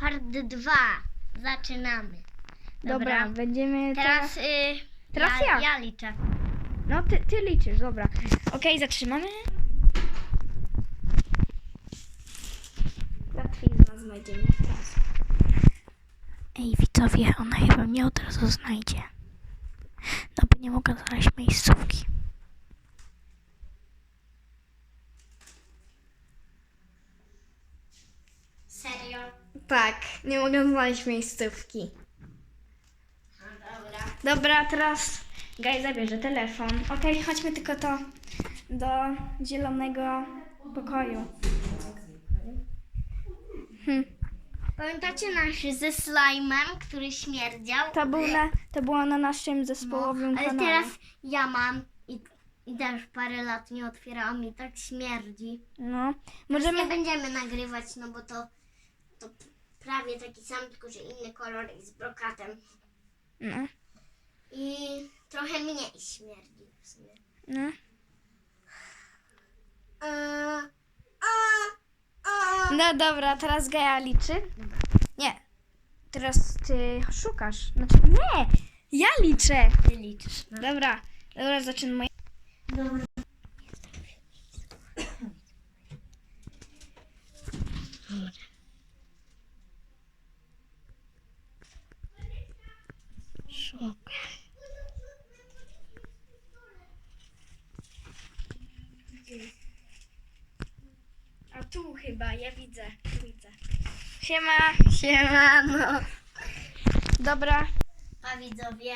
part 2. Zaczynamy. Dobra, będziemy teraz... Teraz, y, Teraz ja, ja. ja liczę. No, ty, ty liczysz, dobra. Okej, zatrzymamy. Łatwizna znajdzie mnie teraz. Ej, widzowie, ona chyba mnie od razu znajdzie. No bo nie mogę znaleźć miejscówki. Tak, nie mogę znaleźć miejscówki. Dobra. Dobra, teraz Gaj zabierze telefon. Okej, chodźmy tylko to do zielonego pokoju. Hm. Pamiętacie nasz ze slime'em, który śmierdział? To, był na, to było na naszym zespołowym No, ale kanale. teraz ja mam i, i też parę lat nie otwierałam i tak śmierdzi. No, Możemy... możemy... Nie będziemy nagrywać, no bo to, to prawie taki sam, tylko że inny kolor i z brokatem. No, I trochę mniej śmierdzi w sumie. no. Eee, a, a. No dobra, teraz Gaja liczy. Nie. Teraz ty szukasz. Znaczy nie! Ja liczę. Ty liczysz. No. Dobra, dobra, zaczynamy. Dobra. A tu chyba, ja widzę, widzę. Siema. Siemano. Dobra, A widzowie,